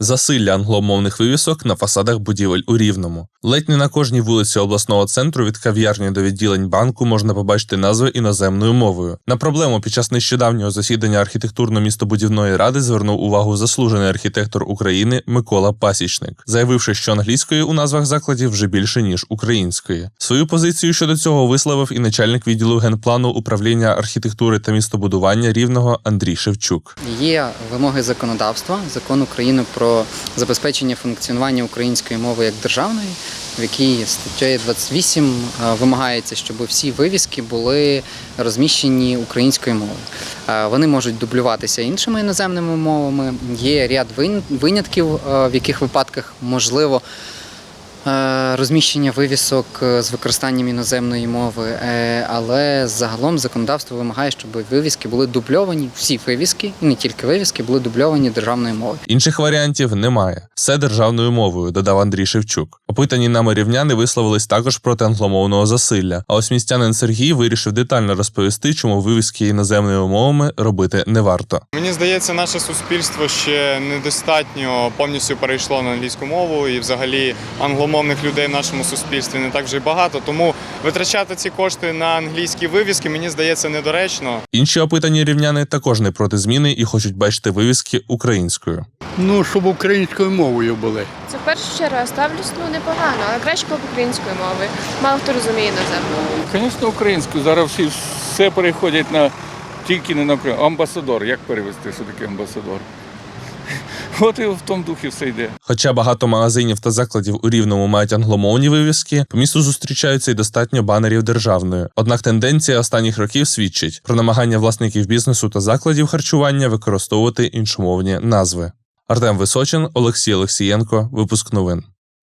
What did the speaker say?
Засилля англомовних вивісок на фасадах будівель у Рівному. Ледь не на кожній вулиці обласного центру від кав'ярні до відділень банку можна побачити назви іноземною мовою. На проблему під час нещодавнього засідання архітектурно-містобудівної ради звернув увагу заслужений архітектор України Микола Пасічник, заявивши, що англійської у назвах закладів вже більше ніж української. Свою позицію щодо цього висловив і начальник відділу генплану управління архітектури та містобудування рівного Андрій Шевчук. Є вимоги законодавства, закон України про забезпечення функціонування української мови як державної, в якій статтєю 28 е, вимагається, щоб всі вивіски були розміщені українською мовою. Е, Вони можуть дублюватися іншими іноземними мовами. Є ряд вин- винятків, е, в яких випадках можливо. Е, Розміщення вивісок е, з використанням іноземної мови, е, але загалом законодавство вимагає, щоб вивіски були дубльовані, всі вивіски, не тільки вивіски, були дубльовані державною мовою. Інших варіантів немає. Все державною мовою, додав Андрій Шевчук. Опитані нами рівняни висловились також проти англомовного засилля. А ось містянин Сергій вирішив детально розповісти, чому вивіски іноземними мовами робити не варто. Мені здається, наше суспільство ще недостатньо повністю перейшло на англійську мову, і взагалі англомовних людей в нашому суспільстві не так вже й багато. Тому витрачати ці кошти на англійські вивіски, мені здається, недоречно. Інші опитані рівняни також не проти зміни і хочуть бачити вивіски українською. Ну, щоб українською мовою були. Це в першу чергу я ставлюсь ну непогано, але краще було б українською мовою. Мало хто розуміє іноземну. Звісно, українську. Зараз всі все переходять на тільки не на українську. Амбасадор. Як перевести, що таке амбасадор? От і в тому духі все йде. Хоча багато магазинів та закладів у рівному мають англомовні вивіски, по місту зустрічаються й достатньо банерів державної. Однак тенденція останніх років свідчить про намагання власників бізнесу та закладів харчування використовувати іншомовні назви. Артем Височин, Олексій Олексієнко, випуск новин.